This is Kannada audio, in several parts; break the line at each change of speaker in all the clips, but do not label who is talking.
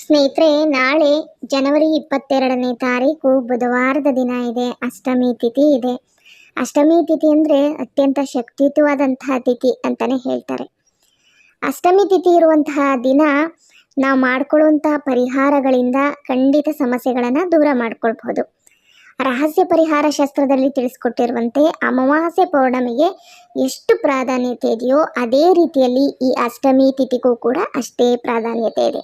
ಸ್ನೇಹಿತರೆ, ನಾಳೆ ಜನವರಿ ಇಪ್ಪತ್ತೆರಡನೇ ತಾರೀಕು ಬುಧವಾರದ ದಿನ ಇದೆ. ಅಷ್ಟಮಿ ತಿಥಿ ಇದೆ. ಅಷ್ಟಮಿ ತಿಥಿ ಅಂದರೆ ಅತ್ಯಂತ ಶಕ್ತಿಯುತವಾದಂತಹ ತಿಥಿ ಅಂತಲೇ ಹೇಳ್ತಾರೆ. ಅಷ್ಟಮಿ ತಿಥಿ ಇರುವಂತಹ ದಿನ ನಾವು ಮಾಡ್ಕೊಳ್ಳುವಂತಹ ಪರಿಹಾರಗಳಿಂದ ಖಂಡಿತ ಸಮಸ್ಯೆಗಳನ್ನು ದೂರ ಮಾಡ್ಕೊಳ್ಬಹುದು. ರಹಸ್ಯ ಪರಿಹಾರ ಶಾಸ್ತ್ರದಲ್ಲಿ ತಿಳಿಸ್ಕೊಟ್ಟಿರುವಂತೆ ಅಮಾವಾಸ್ಯೆ ಪೌರ್ಣಮಿಗೆ ಎಷ್ಟು ಪ್ರಾಧಾನ್ಯತೆ ಇದೆಯೋ ಅದೇ ರೀತಿಯಲ್ಲಿ ಈ ಅಷ್ಟಮಿ ತಿಥಿಗೂ ಕೂಡ ಅಷ್ಟೇ ಪ್ರಾಧಾನ್ಯತೆ ಇದೆ.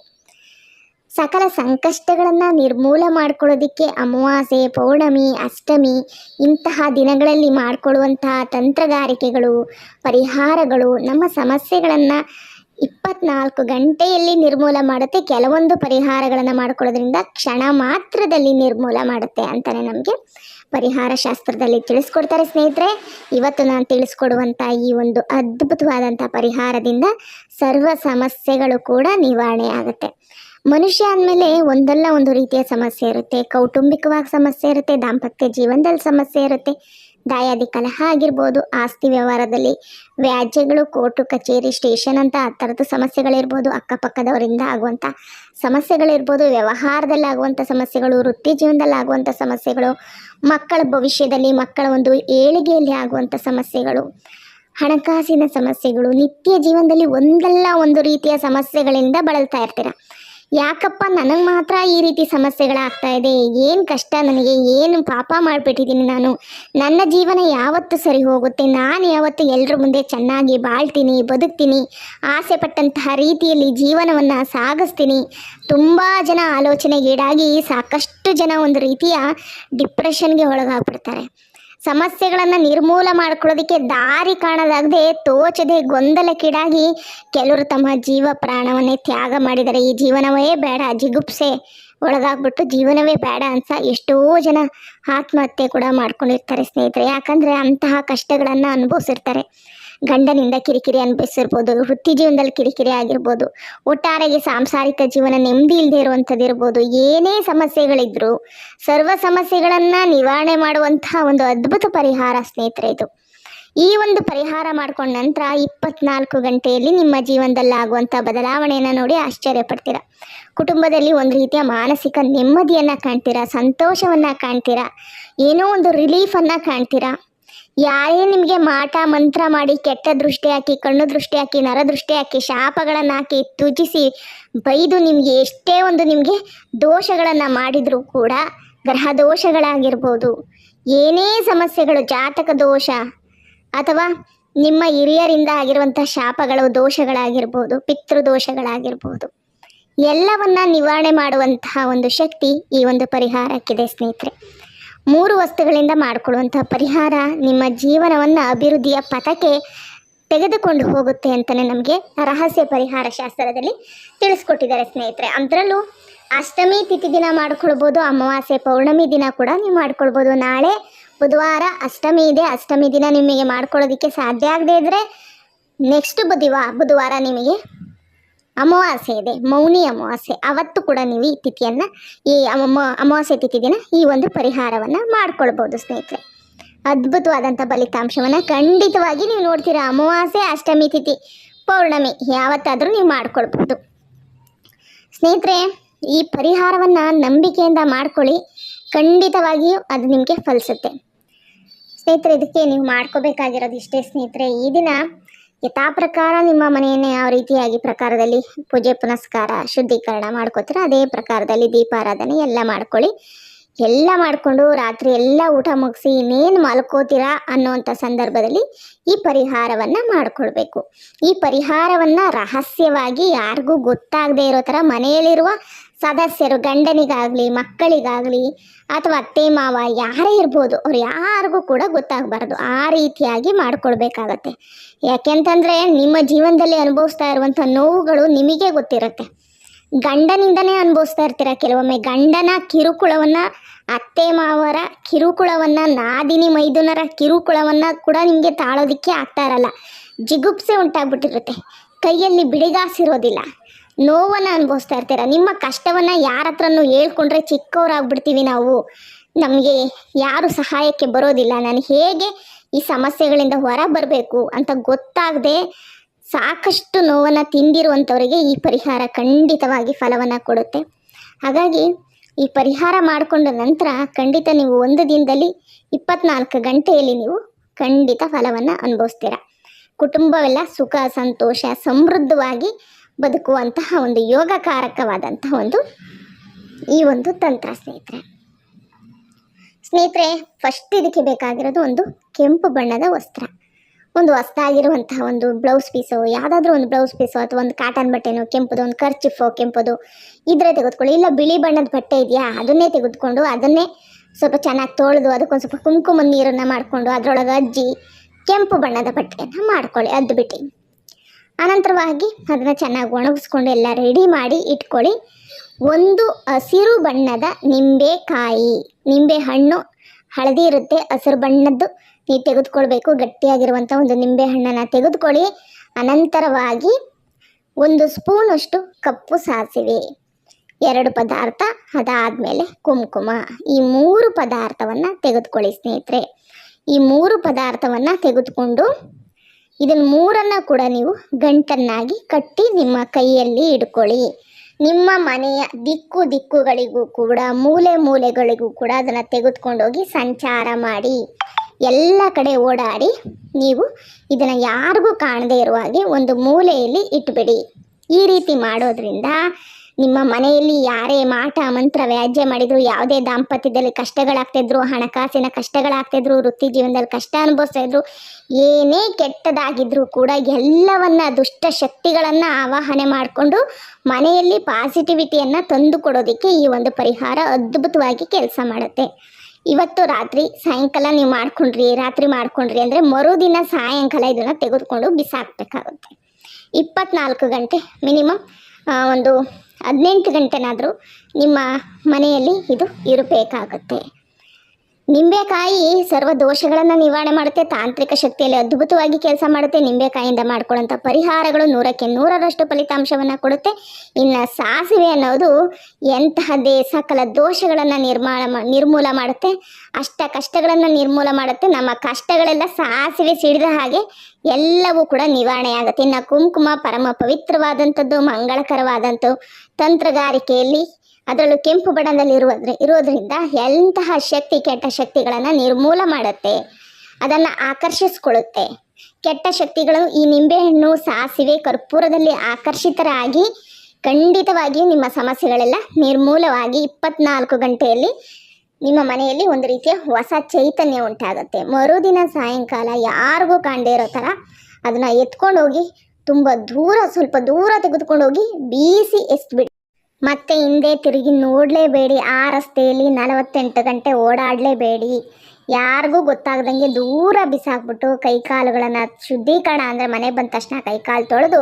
ಸಕಲ ಸಂಕಷ್ಟಗಳನ್ನು ನಿರ್ಮೂಲ ಮಾಡ್ಕೊಳ್ಳೋದಿಕ್ಕೆ ಅಮಾವಾಸ್ಯೆ, ಪೌರ್ಣಮಿ, ಅಷ್ಟಮಿ ಇಂತಹ ದಿನಗಳಲ್ಲಿ ಮಾಡಿಕೊಳ್ಳುವಂತಹ ತಂತ್ರಗಾರಿಕೆಗಳು, ಪರಿಹಾರಗಳು ನಮ್ಮ ಸಮಸ್ಯೆಗಳನ್ನು ಇಪ್ಪತ್ನಾಲ್ಕು ಗಂಟೆಯಲ್ಲಿ ನಿರ್ಮೂಲ ಮಾಡುತ್ತೆ. ಕೆಲವೊಂದು ಪರಿಹಾರಗಳನ್ನು ಮಾಡಿಕೊಳ್ಳೋದ್ರಿಂದ ಕ್ಷಣ ಮಾತ್ರದಲ್ಲಿ ನಿರ್ಮೂಲ ಮಾಡುತ್ತೆ ಅಂತಲೇ ನಮಗೆ ಪರಿಹಾರ ಶಾಸ್ತ್ರದಲ್ಲಿ ತಿಳಿಸ್ಕೊಡ್ತಾರೆ ಸ್ನೇಹಿತರೆ. ಇವತ್ತು ನಾನು ತಿಳಿಸ್ಕೊಡುವಂಥ ಈ ಒಂದು ಅದ್ಭುತವಾದಂಥ ಪರಿಹಾರದಿಂದ ಸರ್ವ ಸಮಸ್ಯೆಗಳು ಕೂಡ ನಿವಾರಣೆ ಆಗುತ್ತೆ. ಮನುಷ್ಯ ಅಂದಮೇಲೆ ಒಂದಲ್ಲ ಒಂದು ರೀತಿಯ ಸಮಸ್ಯೆ ಇರುತ್ತೆ. ಕೌಟುಂಬಿಕವಾಗಿ ಸಮಸ್ಯೆ ಇರುತ್ತೆ, ದಾಂಪತ್ಯ ಜೀವನದಲ್ಲಿ ಸಮಸ್ಯೆ ಇರುತ್ತೆ. ದಾಯಾದಿ ಕಲಹ ಆಗಿರ್ಬೋದು ಆಸ್ತಿ ವ್ಯವಹಾರದಲ್ಲಿ ವ್ಯಾಜ್ಯಗಳು, ಕೋರ್ಟು, ಕಚೇರಿ, ಸ್ಟೇಷನ್ ಅಂತ ಆ ಥರದ್ದು ಸಮಸ್ಯೆಗಳಿರ್ಬೋದು, ಅಕ್ಕಪಕ್ಕದವರಿಂದ ಆಗುವಂಥ ಸಮಸ್ಯೆಗಳಿರ್ಬೋದು, ವ್ಯವಹಾರದಲ್ಲಿ ಆಗುವಂಥ ಸಮಸ್ಯೆಗಳು, ವೃತ್ತಿ ಜೀವನದಲ್ಲಿ ಆಗುವಂಥ ಸಮಸ್ಯೆಗಳು, ಮಕ್ಕಳ ಭವಿಷ್ಯದಲ್ಲಿ ಮಕ್ಕಳ ಒಂದು ಏಳಿಗೆಯಲ್ಲಿ ಆಗುವಂಥ ಸಮಸ್ಯೆಗಳು, ಹಣಕಾಸಿನ ಸಮಸ್ಯೆಗಳು, ನಿತ್ಯ ಜೀವನದಲ್ಲಿ ಒಂದಲ್ಲ ಒಂದು ರೀತಿಯ ಸಮಸ್ಯೆಗಳಿಂದ ಬಳಲ್ತಾ ಇರ್ತೀರ. ಯಾಕಪ್ಪ ನನಗೆ ಮಾತ್ರ ಈ ರೀತಿ ಸಮಸ್ಯೆಗಳಾಗ್ತಾ ಇದೆ? ಏನು ಕಷ್ಟ ನನಗೆ? ಏನು ಪಾಪ ಮಾಡಿಬಿಟ್ಟಿದ್ದೀನಿ ನಾನು? ನನ್ನ ಜೀವನ ಯಾವತ್ತು ಸರಿ ಹೋಗುತ್ತೆ? ನಾನು ಯಾವತ್ತು ಎಲ್ಲರ ಮುಂದೆ ಚೆನ್ನಾಗಿ ಬಾಳ್ತೀನಿ, ಬದುಕ್ತೀನಿ, ಆಸೆ ಪಟ್ಟಂತಹ ರೀತಿಯಲ್ಲಿ ಜೀವನವನ್ನು ಸಾಗಿಸ್ತೀನಿ. ತುಂಬ ಜನ ಆಲೋಚನೆಗೀಡಾಗಿ ಸಾಕಷ್ಟು ಜನ ಒಂದು ರೀತಿಯ ಡಿಪ್ರೆಷನ್ಗೆ ಒಳಗಾಗ್ಬಿಡ್ತಾರೆ. ಸಮಸ್ಯೆಗಳನ್ನು ನಿರ್ಮೂಲ ಮಾಡ್ಕೊಳ್ಳೋದಕ್ಕೆ ದಾರಿ ಕಾಣದಾಗದೆ ತೋಚದೆ ಗೊಂದಲಕ್ಕೀಡಾಗಿ ಕೆಲವರು ತಮ್ಮ ಜೀವ ಪ್ರಾಣವನ್ನೇ ತ್ಯಾಗ ಮಾಡಿದರೆ ಈ ಜೀವನವೇ ಬೇಡ, ಜಿಗುಪ್ಸೆ ಒಳಗಾಗ್ಬಿಟ್ಟು ಜೀವನವೇ ಬೇಡ ಅಂತ ಎಷ್ಟೋ ಜನ ಆತ್ಮಹತ್ಯೆ ಕೂಡ ಮಾಡ್ಕೊಂಡಿರ್ತಾರೆ ಸ್ನೇಹಿತರೆ. ಯಾಕಂದರೆ ಅಂತಹ ಕಷ್ಟಗಳನ್ನು ಅನುಭವಿಸಿರ್ತಾರೆ. ಗಂಡನಿಂದ ಕಿರಿಕಿರಿ ಅನ್ಭವಿಸಿರ್ಬೋದು ವೃತ್ತಿ ಜೀವನದಲ್ಲಿ ಕಿರಿಕಿರಿ ಆಗಿರ್ಬೋದು ಒಟ್ಟಾರೆಗೆ ಸಾಂಸಾರಿಕ ಜೀವನ ನೆಮ್ಮದಿ ಇಲ್ಲದೆ ಇರುವಂಥದ್ದಿರ್ಬೋದು ಏನೇ ಸಮಸ್ಯೆಗಳಿದ್ರೂ, ಸರ್ವ ಸಮಸ್ಯೆಗಳನ್ನು ನಿವಾರಣೆ ಮಾಡುವಂತಹ ಒಂದು ಅದ್ಭುತ ಪರಿಹಾರ ಸ್ನೇಹಿತರೆ ಇದು. ಈ ಒಂದು ಪರಿಹಾರ ಮಾಡ್ಕೊಂಡ ನಂತರ ಇಪ್ಪತ್ನಾಲ್ಕು ಗಂಟೆಯಲ್ಲಿ ನಿಮ್ಮ ಜೀವನದಲ್ಲಿ ಆಗುವಂಥ ಬದಲಾವಣೆಯನ್ನು ನೋಡಿ ಆಶ್ಚರ್ಯ ಪಡ್ತೀರಾ. ಕುಟುಂಬದಲ್ಲಿ ಒಂದು ರೀತಿಯ ಮಾನಸಿಕ ನೆಮ್ಮದಿಯನ್ನು ಕಾಣ್ತೀರಾ, ಸಂತೋಷವನ್ನು ಕಾಣ್ತೀರಾ, ಏನೋ ಒಂದು ರಿಲೀಫನ್ನು ಕಾಣ್ತೀರಾ. ಯಾರೇ ನಿಮಗೆ ಮಾಟ, ಮಂತ್ರ ಮಾಡಿ, ಕೆಟ್ಟ ದೃಷ್ಟಿ ಹಾಕಿ, ಕಣ್ಣು ದೃಷ್ಟಿ ಹಾಕಿ, ನರ ದೃಷ್ಟಿ ಹಾಕಿ, ಶಾಪಗಳನ್ನು ಹಾಕಿ ತುಜಿಸಿ ಬೈದು ನಿಮಗೆ ಎಷ್ಟೇ ಒಂದು ನಿಮಗೆ ದೋಷಗಳನ್ನು ಮಾಡಿದರೂ ಕೂಡ ಗ್ರಹ ದೋಷಗಳಾಗಿರ್ಬೋದು ಏನೇ ಸಮಸ್ಯೆಗಳು, ಜಾತಕ ದೋಷ ಅಥವಾ ನಿಮ್ಮ ಹಿರಿಯರಿಂದ ಆಗಿರುವಂಥ ಶಾಪಗಳು, ದೋಷಗಳಾಗಿರ್ಬೋದು ಪಿತೃದೋಷಗಳಾಗಿರ್ಬೋದು ಎಲ್ಲವನ್ನ ನಿವಾರಣೆ ಮಾಡುವಂತಹ ಒಂದು ಶಕ್ತಿ ಈ ಒಂದು ಪರಿಹಾರಕ್ಕಿದೆ ಸ್ನೇಹಿತರೆ. ಮೂರು ವಸ್ತುಗಳಿಂದ ಮಾಡಿಕೊಳ್ಳುವಂಥ ಪರಿಹಾರ ನಿಮ್ಮ ಜೀವನವನ್ನು ಅಭಿವೃದ್ಧಿಯ ಪಥಕ್ಕೆ ತೆಗೆದುಕೊಂಡು ಹೋಗುತ್ತೆ ಅಂತಲೇ ನಮಗೆ ರಹಸ್ಯ ಪರಿಹಾರ ಶಾಸ್ತ್ರದಲ್ಲಿ ತಿಳಿಸ್ಕೊಟ್ಟಿದ್ದಾರೆ ಸ್ನೇಹಿತರೆ. ಅದರಲ್ಲೂ ಅಷ್ಟಮಿ ತಿಥಿ ದಿನ ಮಾಡ್ಕೊಳ್ಬೋದು, ಅಮಾವಾಸ್ಯೆ ಪೌರ್ಣಮಿ ದಿನ ಕೂಡ ನೀವು ಮಾಡ್ಕೊಳ್ಬೋದು. ನಾಳೆ ಬುಧವಾರ ಅಷ್ಟಮಿ ಇದೆ, ಅಷ್ಟಮಿ ದಿನ ನಿಮಗೆ ಮಾಡ್ಕೊಳ್ಳೋದಕ್ಕೆ ಸಾಧ್ಯ ಆಗದೇ ಇದ್ದರೆ ನೆಕ್ಸ್ಟ್ ಬುಧವಾ, ಬುಧವಾರ ನಿಮಗೆ ಅಮಾವಾಸ್ಯೆ ಇದೆ, ಮೌನಿ ಅಮಾವಾಸ್ಯೆ. ಅವತ್ತು ಕೂಡ ನೀವು ಈ ತಿಥಿಯನ್ನು, ಈ ಅಮ ಅಮಾವಾಸ್ಯೆ ತಿಥಿ ದಿನ ಈ ಒಂದು ಪರಿಹಾರವನ್ನು ಮಾಡ್ಕೊಳ್ಬೋದು ಸ್ನೇಹಿತರೆ. ಅದ್ಭುತವಾದಂಥ ಫಲಿತಾಂಶವನ್ನು ಖಂಡಿತವಾಗಿ ನೀವು ನೋಡ್ತೀರಾ. ಅಮಾವಾಸ್ಯೆ, ಅಷ್ಟಮಿ ತಿಥಿ, ಪೌರ್ಣಮಿ, ಯಾವತ್ತಾದರೂ ನೀವು ಮಾಡ್ಕೊಳ್ಬೋದು. ಸ್ನೇಹಿತರೆ, ಈ ಪರಿಹಾರವನ್ನು ನಂಬಿಕೆಯಿಂದ ಮಾಡ್ಕೊಳ್ಳಿ. ಖಂಡಿತವಾಗಿಯೂ ಅದು ನಿಮಗೆ ಫಲಿಸುತ್ತೆ. ಸ್ನೇಹಿತರೆ, ಇದಕ್ಕೆ ನೀವು ಮಾಡ್ಕೋಬೇಕಾಗಿರೋದು ಇಷ್ಟೇ ಸ್ನೇಹಿತರೆ. ಈ ದಿನ ಯಥಾ ಪ್ರಕಾರ ನಿಮ್ಮ ಮನೆಯನ್ನು ಯಾವ ರೀತಿಯಾಗಿ ಪ್ರಕಾರದಲ್ಲಿ ಪೂಜೆ, ಪುನಸ್ಕಾರ, ಶುದ್ಧೀಕರಣ ಮಾಡ್ಕೋತೀರ? ಅದೇ ಪ್ರಕಾರದಲ್ಲಿ ದೀಪಾರಾಧನೆ ಎಲ್ಲ ಮಾಡ್ಕೊಳ್ಳಿ. ಎಲ್ಲ ಮಾಡಿಕೊಂಡು ರಾತ್ರಿ ಎಲ್ಲ ಊಟ ಮುಗಿಸಿ ಇನ್ನೇನು ಮಲ್ಕೋತೀರಾ ಅನ್ನೋವಂಥ ಸಂದರ್ಭದಲ್ಲಿ ಈ ಪರಿಹಾರವನ್ನು ಮಾಡಿಕೊಳ್ಬೇಕು. ಈ ಪರಿಹಾರವನ್ನು ರಹಸ್ಯವಾಗಿ ಯಾರಿಗೂ ಗೊತ್ತಾಗದೇ ಇರೋ ಥರ ಮನೆಯಲ್ಲಿರುವ ಸದಸ್ಯರು ಗಂಡನಿಗಾಗಲಿ, ಮಕ್ಕಳಿಗಾಗಲಿ ಅಥವಾ ಅತ್ತೆ, ಮಾವ ಯಾರೇ ಇರ್ಬೋದು, ಅವ್ರು ಯಾರಿಗೂ ಕೂಡ ಗೊತ್ತಾಗಬಾರ್ದು. ಆ ರೀತಿಯಾಗಿ ಮಾಡಿಕೊಡ್ಬೇಕಾಗತ್ತೆ ಯಾಕೆಂತಂದರೆ ನಿಮ್ಮ ಜೀವನದಲ್ಲಿ ಅನುಭವಿಸ್ತಾ ಇರುವಂಥ ನೋವುಗಳು ನಿಮಗೆ ಗೊತ್ತಿರುತ್ತೆ. ಗಂಡನಿಂದನೇ ಅನುಭವಿಸ್ತಾ ಇರ್ತೀರ ಕೆಲವೊಮ್ಮೆ. ಗಂಡನ ಕಿರುಕುಳವನ್ನು, ಅತ್ತೆ, ಮಾವರ ಕಿರುಕುಳವನ್ನು, ನಾದಿನಿ, ಮೈದುನರ ಕಿರುಕುಳವನ್ನು ಕೂಡ ನಿಮಗೆ ತಾಳೋದಕ್ಕೆ ಆಗ್ತಾ ಇರಲ್ಲ. ಜಿಗುಪ್ಸೆ ಉಂಟಾಗ್ಬಿಟ್ಟಿರುತ್ತೆ. ಕೈಯಲ್ಲಿ ಬಿಡಿಗಾಸಿರೋದಿಲ್ಲ. ನೋವನ್ನು ಅನುಭವಿಸ್ತಾ ಇರ್ತೀರ? ನಿಮ್ಮ ಕಷ್ಟವನ್ನು ಯಾರ ಹತ್ರನೂ ಹೇಳ್ಕೊಂಡ್ರೆ ಚಿಕ್ಕವರಾಗ್ಬಿಡ್ತೀವಿ ನಾವು. ನಮಗೆ ಯಾರು ಸಹಾಯಕ್ಕೆ ಬರೋದಿಲ್ಲ. ನಾನು ಹೇಗೆ ಈ ಸಮಸ್ಯೆಗಳಿಂದ ಹೊರ ಬರಬೇಕು ಅಂತ ಗೊತ್ತಾಗದೆ ಸಾಕಷ್ಟು ನೋವನ್ನು ತಿಂದಿರುವಂಥವರಿಗೆ ಈ ಪರಿಹಾರ ಖಂಡಿತವಾಗಿ ಫಲವನ್ನು ಕೊಡುತ್ತೆ. ಹಾಗಾಗಿ ಈ ಪರಿಹಾರ ಮಾಡಿಕೊಂಡ ನಂತರ ಖಂಡಿತ ನೀವು ಒಂದು ದಿನದಲ್ಲಿ ಇಪ್ಪತ್ನಾಲ್ಕು ಗಂಟೆಯಲ್ಲಿ ನೀವು ಖಂಡಿತ ಫಲವನ್ನು ಅನುಭವಿಸ್ತೀರ. ಕುಟುಂಬವೆಲ್ಲ ಸುಖ, ಸಂತೋಷ, ಸಮೃದ್ಧವಾಗಿ ಬದುಕುವಂತಹ ಒಂದು ಯೋಗಕಾರಕವಾದಂತಹ ಒಂದು ಈ ಒಂದು ತಂತ್ರ, ಸ್ನೇಹಿತರೆ. ಸ್ನೇಹಿತರೆ ಫಸ್ಟ್ ಇದಕ್ಕೆ ಬೇಕಾಗಿರೋದು ಒಂದು ಕೆಂಪು ಬಣ್ಣದ ವಸ್ತ್ರ. ಒಂದು ಹೊಸ್ದಾಗಿರುವಂತಹ ಒಂದು ಬ್ಲೌಸ್ ಪೀಸೋ ಯಾವುದಾದ್ರೂ ಒಂದು ಬ್ಲೌಸ್ ಪೀಸೋ ಅಥವಾ ಒಂದು ಕಾಟನ್ ಬಟ್ಟೆನೋ, ಕೆಂಪುದು, ಒಂದು ಖರ್ಚಿಫೋ ಕೆಂಪುದು, ಇದ್ರೆ ತೆಗೆದುಕೊಳ್ಳಿ. ಇಲ್ಲ ಬಿಳಿ ಬಣ್ಣದ ಬಟ್ಟೆ ಇದೆಯಾ, ಅದನ್ನೇ ತೆಗೆದುಕೊಂಡು ಅದನ್ನೇ ಸ್ವಲ್ಪ ಚೆನ್ನಾಗಿ ತೊಳೆದು ಅದಕ್ಕೊಂದು ಸ್ವಲ್ಪ ಕುಂಕುಮ ನೀರನ್ನು ಮಾಡಿಕೊಂಡು ಅದರೊಳಗೆ ಅಜ್ಜಿ ಕೆಂಪು ಬಣ್ಣದ ಬಟ್ಟೆಯನ್ನು ಮಾಡ್ಕೊಳ್ಳಿ ಅದ್ದು ಬಿಟ್ಟು ಅನಂತರವಾಗಿ ಅದನ್ನು ಚೆನ್ನಾಗಿ ಒಣಗಿಸ್ಕೊಂಡು ಎಲ್ಲ ರೆಡಿ ಮಾಡಿ ಇಟ್ಕೊಳ್ಳಿ. ಒಂದು ಹಸಿರು ಬಣ್ಣದ ನಿಂಬೆಕಾಯಿ ನಿಂಬೆ ಹಣ್ಣು ಹಳದಿ ಇರುತ್ತೆ, ಹಸಿರು ಬಣ್ಣದ್ದು. ನೀವು ತೆಗೆದುಕೊಳ್ಬೇಕು ಗಟ್ಟಿಯಾಗಿರುವಂಥ ಒಂದು ನಿಂಬೆ ಹಣ್ಣನ್ನು ತೆಗೆದುಕೊಳ್ಳಿ. ಅನಂತರವಾಗಿ ಒಂದು ಸ್ಪೂನಷ್ಟು ಕಪ್ಪು ಸಾಸಿವೆ, ಎರಡು ಪದಾರ್ಥ, ಅದಾದಮೇಲೆ ಕುಂಕುಮ. ಈ ಮೂರು ಪದಾರ್ಥವನ್ನು ತೆಗೆದುಕೊಳ್ಳಿ ಸ್ನೇಹಿತರೆ. ಈ ಮೂರು ಪದಾರ್ಥವನ್ನು ತೆಗೆದುಕೊಂಡು ಇದನ್ನು ಮೂರನ್ನು ಕೂಡ ನೀವು ಗಂಟನ್ನಾಗಿ ಕಟ್ಟಿ ನಿಮ್ಮ ಕೈಯಲ್ಲಿ ಇಟ್ಕೊಳ್ಳಿ ನಿಮ್ಮ ಮನೆಯ ದಿಕ್ಕು ದಿಕ್ಕುಗಳಿಗೂ ಕೂಡ, ಮೂಲೆ ಮೂಲೆಗಳಿಗೂ ಕೂಡ ಅದನ್ನು ತೆಗೆದುಕೊಂಡೋಗಿ ಸಂಚಾರ ಮಾಡಿ. ಎಲ್ಲ ಕಡೆ ಓಡಾಡಿ ನೀವು ಇದನ್ನು ಯಾರಿಗೂ ಕಾಣದೇ ಇರುವ ಹಾಗೆ ಒಂದು ಮೂಲೆಯಲ್ಲಿ ಇಟ್ಬಿಡಿ. ಈ ರೀತಿ ಮಾಡೋದ್ರಿಂದ ನಿಮ್ಮ ಮನೆಯಲ್ಲಿ ಯಾರೇ ಮಾಟ ಮಂತ್ರ ವ್ಯಾಜ್ಯ ಮಾಡಿದ್ರು, ಯಾವುದೇ ದಾಂಪತ್ಯದಲ್ಲಿ ಕಷ್ಟಗಳಾಗ್ತಿದ್ರು, ಹಣಕಾಸಿನ ಕಷ್ಟಗಳಾಗ್ತಿದ್ರು, ವೃತ್ತಿ ಜೀವನದಲ್ಲಿ ಕಷ್ಟ ಅನುಭವಿಸ್ತಾ ಇದ್ರು ಏನೇ ಕೆಟ್ಟದಾಗಿದ್ರು ಕೂಡ ಎಲ್ಲವನ್ನ ದುಷ್ಟ ಶಕ್ತಿಗಳನ್ನ ಆವಾಹನೆ ಮಾಡಿಕೊಂಡು ಮನೆಯಲ್ಲಿ ಪಾಸಿಟಿವಿಟಿಯನ್ನು ತಂದು ಕೊಡೋದಕ್ಕೆ ಈ ಒಂದು ಪರಿಹಾರ ಅದ್ಭುತವಾಗಿ ಕೆಲಸ ಮಾಡುತ್ತೆ. ಇವತ್ತು ರಾತ್ರಿ ಸಾಯಂಕಾಲ ನೀವು ಮಾಡ್ಕೊಂಡ್ರಿ, ರಾತ್ರಿ ಮಾಡ್ಕೊಂಡ್ರಿ ಅಂದರೆ ಮರುದಿನ ಸಾಯಂಕಾಲ ಇದನ್ನು ತೆಗೆದುಕೊಂಡು ಬಿಸಾಕಬೇಕಾಗುತ್ತೆ. ಇಪ್ಪತ್ನಾಲ್ಕು ಗಂಟೆ ಮಿನಿಮಮ್ ಒಂದು ಹದಿನೆಂಟು ಗಂಟೆನಾದರೂ ನಿಮ್ಮ ಮನೆಯಲ್ಲಿ ಇದು ಇರಬೇಕಾಗುತ್ತೆ. ನಿಂಬೆಕಾಯಿ ಸರ್ವ ದೋಷಗಳನ್ನು ನಿವಾರಣೆ ಮಾಡುತ್ತೆ, ತಾಂತ್ರಿಕ ಶಕ್ತಿಯಲ್ಲಿ ಅದ್ಭುತವಾಗಿ ಕೆಲಸ ಮಾಡುತ್ತೆ ನಿಂಬೆಕಾಯಿಯಿಂದ ಮಾಡ್ಕೊಳ್ಳೋಂಥ ಪರಿಹಾರಗಳು ನೂರಕ್ಕೆ ನೂರರಷ್ಟು ಫಲಿತಾಂಶವನ್ನು ಕೊಡುತ್ತೆ. ಇನ್ನು ಸಾಸಿವೆ ಅನ್ನೋದು ಎಂತಹದ್ದೇ ಸಕಲ ದೋಷಗಳನ್ನು ನಿರ್ಮಾಣ ನಿರ್ಮೂಲ ಮಾಡುತ್ತೆ. ಅಷ್ಟ ಕಷ್ಟಗಳನ್ನು ನಿರ್ಮೂಲ ಮಾಡುತ್ತೆ. ನಮ್ಮ ಕಷ್ಟಗಳೆಲ್ಲ ಸಾಸಿವೆ ಸಿಡಿದ ಹಾಗೆ ಎಲ್ಲವೂ ಕೂಡ ನಿವಾರಣೆ ಆಗುತ್ತೆ. ಇನ್ನು ಕುಂಕುಮ ಪರಮ ಪವಿತ್ರವಾದಂಥದ್ದು ಮಂಗಳಕರವಾದಂಥ ತಂತ್ರಗಾರಿಕೆಯಲ್ಲಿ ಅದರಲ್ಲೂ ಕೆಂಪು ಬಣ್ಣದಲ್ಲಿ ಇರುವುದ್ರ ಇರೋದ್ರಿಂದ ಎಂತಹ ಶಕ್ತಿ ಕೆಟ್ಟ ಶಕ್ತಿಗಳನ್ನು ನಿರ್ಮೂಲ ಮಾಡುತ್ತೆ, ಅದನ್ನು ಆಕರ್ಷಿಸ್ಕೊಳ್ಳುತ್ತೆ. ಕೆಟ್ಟ ಶಕ್ತಿಗಳು ಈ ನಿಂಬೆಹಣ್ಣು, ಸಾಸಿವೆ, ಕರ್ಪೂರದಲ್ಲಿ ಆಕರ್ಷಿತರಾಗಿ ಖಂಡಿತವಾಗಿಯೂ ನಿಮ್ಮ ಸಮಸ್ಯೆಗಳೆಲ್ಲ ನಿರ್ಮೂಲವಾಗಿ ಇಪ್ಪತ್ನಾಲ್ಕು ಗಂಟೆಯಲ್ಲಿ ನಿಮ್ಮ ಮನೆಯಲ್ಲಿ ಒಂದು ರೀತಿಯ ಹೊಸ ಚೈತನ್ಯ ಉಂಟಾಗುತ್ತೆ. ಮರುದಿನ ಸಾಯಂಕಾಲ ಯಾರಿಗೂ ಕಾಣದೇ ಇರೋ ಥರ ಅದನ್ನು ಎತ್ಕೊಂಡೋಗಿ, ತುಂಬ ದೂರ, ಸ್ವಲ್ಪ ದೂರ ತೆಗೆದುಕೊಂಡೋಗಿ ಬೀಸಿ ಎಸ್ಬಿಡಿ ಮತ್ತೆ ಹಿಂದೆ ತಿರುಗಿ ನೋಡಲೇಬೇಡಿ. ಆ ರಸ್ತೆಯಲ್ಲಿ ನಲವತ್ತೆಂಟು ಗಂಟೆ ಓಡಾಡಲೇಬೇಡಿ. ಯಾರಿಗೂ ಗೊತ್ತಾಗ್ದಂಗೆ ದೂರ ಬಿಸಾಕ್ಬಿಟ್ಟು ಕೈಕಾಲುಗಳನ್ನು ಶುದ್ಧೀಕರಣ ಅಂದರೆ ಮನೆ ಬಂದ ತಕ್ಷಣ ಕೈಕಾಲು ತೊಳೆದು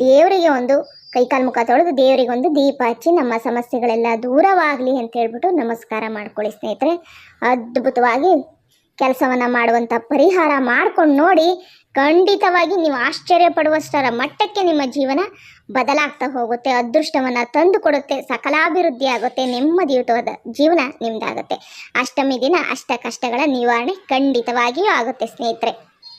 ದೇವರಿಗೆ ಒಂದು, ಕೈಕಾಲು ಮುಖ ತೊಳೆದು ದೇವರಿಗೆ ಒಂದು ದೀಪ ಹಚ್ಚಿ ನಮ್ಮ ಸಮಸ್ಯೆಗಳೆಲ್ಲ ದೂರವಾಗಲಿ ಅಂತ ಹೇಳ್ಬಿಟ್ಟು ನಮಸ್ಕಾರ ಮಾಡ್ಕೊಳ್ಳಿ ಸ್ನೇಹಿತರೆ. ಅದ್ಭುತವಾಗಿ ಕೆಲಸವನ್ನು ಮಾಡುವಂಥ ಪರಿಹಾರ ಮಾಡ್ಕೊಂಡು ನೋಡಿ ಖಂಡಿತವಾಗಿ ನೀವು ಆಶ್ಚರ್ಯ ಪಡುವಷ್ಟರ ಮಟ್ಟಕ್ಕೆ ನಿಮ್ಮ ಜೀವನ ಬದಲಾಗ್ತಾ ಹೋಗುತ್ತೆ, ಅದೃಷ್ಟವನ್ನು ತಂದು ಕೊಡುತ್ತೆ ಸಕಲಾಭಿವೃದ್ಧಿ ಆಗುತ್ತೆ ನೆಮ್ಮದಿಯುತವಾದ ಜೀವನ ನಿಮ್ಮದಾಗುತ್ತೆ ಅಷ್ಟಮಿ ದಿನ ಅಷ್ಟ ಕಷ್ಟಗಳ ನಿವಾರಣೆ ಖಂಡಿತವಾಗಿಯೂ ಆಗುತ್ತೆ ಸ್ನೇಹಿತರೆ.